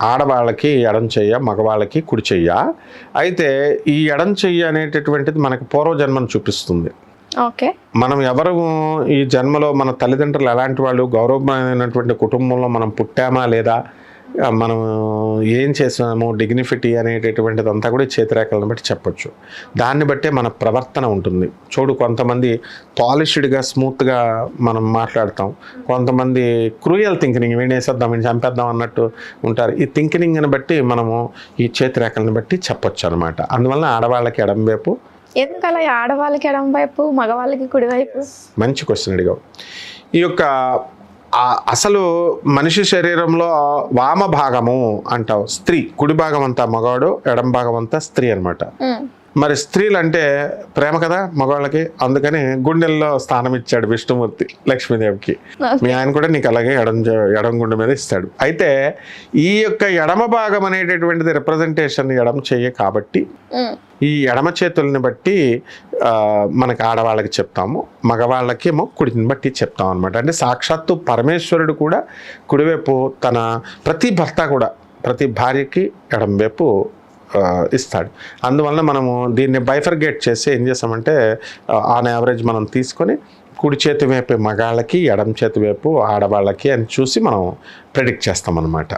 ఆడవాళ్ళకి ఎడం చెయ్య మగవాళ్ళకి కుడి చెయ్య. అయితే ఈ ఎడం చెయ్య అనేటటువంటిది మనకు పూర్వజన్మను చూపిస్తుంది. ఓకే. మనం ఎవరు ఈ జన్మలో మన తల్లిదండ్రులు ఎలాంటి వాళ్ళు గౌరవమైనటువంటి కుటుంబంలో మనం పుట్టామా లేదా మనం ఏం చేసాము డిగ్నిఫిటీ అనేటటువంటిది అంతా కూడా చేతిరేఖలను బట్టి చెప్పొచ్చు. దాన్ని బట్టే మన ప్రవర్తన ఉంటుంది. చూడు కొంతమంది పాలిష్డ్గా స్మూత్గా మనం మాట్లాడతాం. కొంతమంది క్రూయల్ థింకింగ్ వీడిని వేసేద్దాం వీడిని చంపేద్దాం అన్నట్టు ఉంటారు. ఈ థింకింగ్ని బట్టి మనము ఈ చేతిరేఖలను బట్టి చెప్పొచ్చు అనమాట అందువల్ల ఆడవాళ్ళకి ఎడం వైపు ఎందుకలా? ఆడవాళ్ళకి ఎడం వైపు మగవాళ్ళకి కుడివైపు? మంచి క్వశ్చన్ అడిగావు. ఈ యొక్క అసలు మనిషి శరీరంలో వామ భాగము అంటావు స్త్రీ కుడి భాగం అంతా మగవాడు ఎడం భాగం అంతా స్త్రీ అనమాట మరి స్త్రీలు అంటే ప్రేమ కదా మగవాళ్ళకి. అందుకని గుండెల్లో స్థానం ఇచ్చాడు విష్ణుమూర్తి లక్ష్మీదేవికి. మీ ఆయన కూడా నీకు అలాగే ఎడం ఎడం గుండె మీద ఇస్తాడు. అయితే ఈ యొక్క ఎడమ భాగం అనేటటువంటిది రిప్రజెంటేషన్ ఎడమ చెయ్యి కాబట్టి ఈ ఎడమ చేతుల్ని బట్టి మనకి ఆడవాళ్ళకి చెప్తాము మగవాళ్ళకి ఏమో కుడిని బట్టి చెప్తాం అనమాట అంటే సాక్షాత్తు పరమేశ్వరుడు కూడా కుడివైపు తన ప్రతి భర్త కూడా ప్రతి భార్యకి ఎడం వైపు ఆ, ఇస్తాడు. అందువల్ల మనము దీన్ని బైఫర్గేట్ చేసి ఏం చేస్తామంటే ఆన్ యావరేజ్ మనం తీసుకొని కుడి చేతి వైపు మగాళ్ళకి ఎడం చేతి వైపు ఆడవాళ్ళకి అని చూసి మనం ప్రెడిక్ట్ చేస్తాం అనమాట